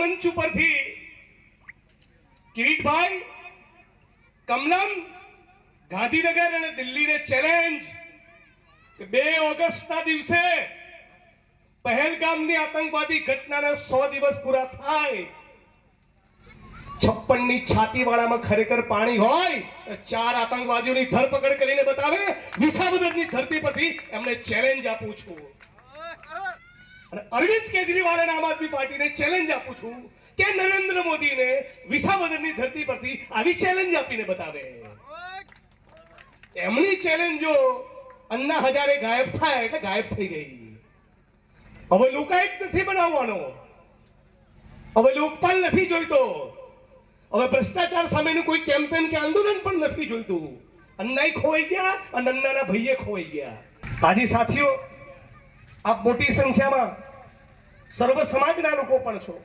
મંચ ઉપરથી કિરીટભાઈ, કમલમ, ગાંધીનગર અને દિલ્હીને ચેલેન્જ બે ઓગસ્ટના દિવસે પહેલગામની આતંકવાદી ઘટનાના સો દિવસ પૂરા થાય. છપ્પનની છાતી વાળામાં ખરેખર પાણી હોય ચાર આતંકવાદીઓની ધરપકડ કરીને બતાવે. વિસાવદરની ધરતી પરથી એમને ચેલેન્જ આપું છું. અને અરવિંદ કેજરીવાલ અને આમ આદમી પાર્ટીને ચેલેન્જ આપું છું કે નરેન્દ્ર મોદીને વિસાવદરની ધરતી પરથી આવી ચેલેન્જ આપીને બતાવે. એમની ચેલેન્જો અન્ના હજારે ગાયબ થાય એટલે ગાયબ થઈ ગઈ. હવે લોકાયુક્ત નથી બનાવવાનો. હવે લોકપાલ નથી જોઈતો. હવે ભ્રષ્ટાચાર સામેનું કોઈ કેમ્પેન કે આંદોલન પણ નથી જોઈતું. અન્નાય ખોવાઈ ગયા અને અન્નાના ભાઈએ ખોવાઈ ગયા. આજે સાથીઓ, આપ મોટી સંખ્યામાં સર્વ સમાજના લોકો પણ છો.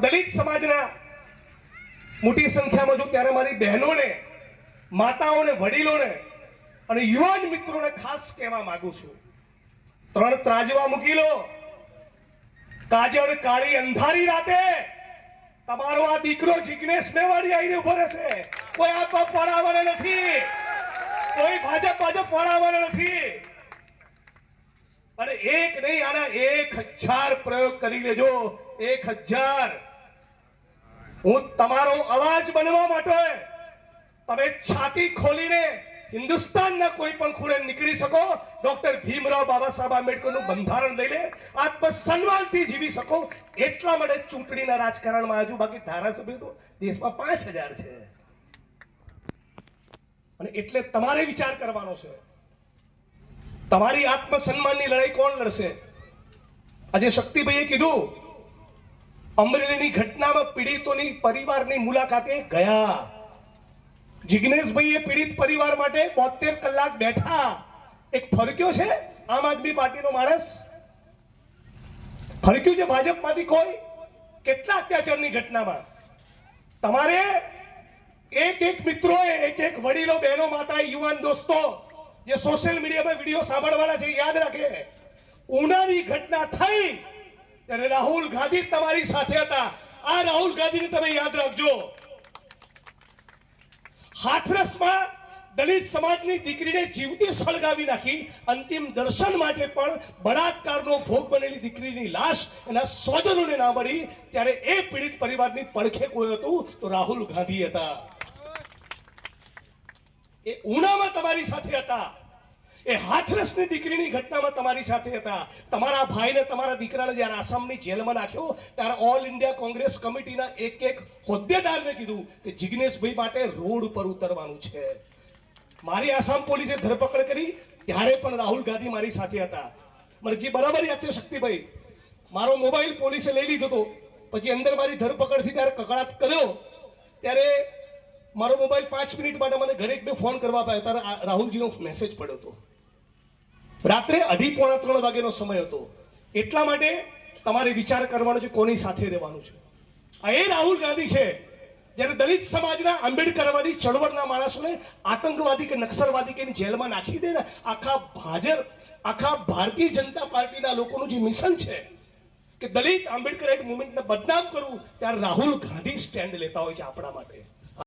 દલિત સમાજના મોટી સંખ્યામાં જો ત્યારે મારી બહેનોને, માતાઓને, વડીલોને અને યુવાન મિત્રોને ખાસ કહેવા માંગુ છું. ત્રણ ત્રાજવા મૂકી લો. કાજળ, કાળી, અંધારી રાતે તમારો આ દીકરો જિગ્નેશ મેવાડી આવીને ઊભો રહેશે. કોઈ આપવા પડાવવાના નથી. કોઈ ભાજપ ભાજપ પડાવવાના નથી. એક નહીં, આના એક હજાર પ્રયોગ કરી લેજો. એક હજાર. હું તમારો અવાજ બનવા માટે તમે છાતી ખોલીને હિન્દુસ્તાનના કોઈ પણ ખૂણે નીકળી શકો. ડોક્ટર ભીમરાવ બાબા સાહેબ આંબેડકરનું બંધારણ લઈ લે, આત્મસન્માનથી જીવી શકો. એટલા માટે ચૂંટણીના રાજકારણમાં આજુ બાકી ધારાસભ્ય તો દેશમાં પાંચ હજાર છે. અને એટલે તમારે વિચાર કરવાનો છે. તમારી આત્મસન્માનની લડાઈ કોણ લડશે? આજે શક્તિભાઈએ કીધું, અમરેલીની ઘટનામાં પીડિતોની પરિવારની મુલાકાતે ગયા. જિગ્નેશભાઈએ પીડિત પરિવાર માટે બોતેર કલાક બેઠા. એક ફરક્યો છે આમ આદમી પાર્ટીનો માણસ? ફરક્યું છે ભાજપમાંથી કોઈ? કેટલા અત્યાચારની ઘટનામાં? તમારે એક એક મિત્રોએ, એક એક વડીલો, બહેનો માતા યુવાન, દોસ્તો જે સોશિયલ મીડિયામાં વીડિયો સાંભળવાના છે યાદ રાખે. ઉનાની ઘટના થઈ ત્યારે રાહુલ ગાંધી તમારી સાથે હતા. આ રાહુલ ગાંધીને તમે યાદ રાખજો. હાથરસમાં દલિત સમાજની દીકરીને જીવતી સળગાવી નાખી. અંતિમ દર્શન માટે પણ બળાત્કારનો ભોગ બનેલી દીકરીની લાશ એના સ્વજનોને ના મળી. ત્યારે એ પીડિત પરિવારની પડખે કોઈ હતું તો રાહુલ ગાંધી હતા. એ ઉનામાં તમારી સાથે હતા. એ હાથરસની દીકરીની ઘટનામાં તમારી સાથે હતા. તમારા ભાઈને તમારા દીકરાને જ્યારે આસામની જેલમાં નાખ્યો, ત્યારે ઓલ ઇન્ડિયા કોંગ્રેસ કમિટીના એક એક હોદ્દેદારને કીધું કે જિગ્નેશભાઈ માટે રોડ પર ઉતરવાનું છે. મારી આસામ પોલીસે ધરપકડ કરી, ત્યારે પણ રાહુલ ગાંધી મારી સાથે હતા. મને જે બરાબર યાદ છે શક્તિભાઈ, મારો મોબાઈલ પોલીસે લઈ લીધો હતો. પછી અંદર મારી ધરપકડથી ત્યારે કકડાટ કર્યો. ત્યારે મારો મોબાઈલ પાંચ મિનિટ માટે મને ઘરે એક બે ફોન કરવા પાયો ત્યારે રાહુલજીનો મેસેજ પડ્યો હતો. રાત્રે અઢી પોણા ત્રણ વાગ્યાનો સમય હતો. એટલા માટે તમારે વિચાર કરવાનો છે કોની સાથે રહેવાનું છે. આ એ રાહુલ ગાંધી છે, જ્યારે દલિત સમાજના આંબેડકરવાદી ચળવળના માણસોને આતંકવાદી કે નક્સલવાદી કે એની જેલમાં નાખી દે ને, આખા ભાજપ, આખા ભારતીય જનતા પાર્ટીના લોકોનું જે મિશન છે કે દલિત આંબેડકર મુવમેન્ટને બદનામ કરવું ત્યારે રાહુલ ગાંધી સ્ટેન્ડ લેતા હોય છે આપણા માટે.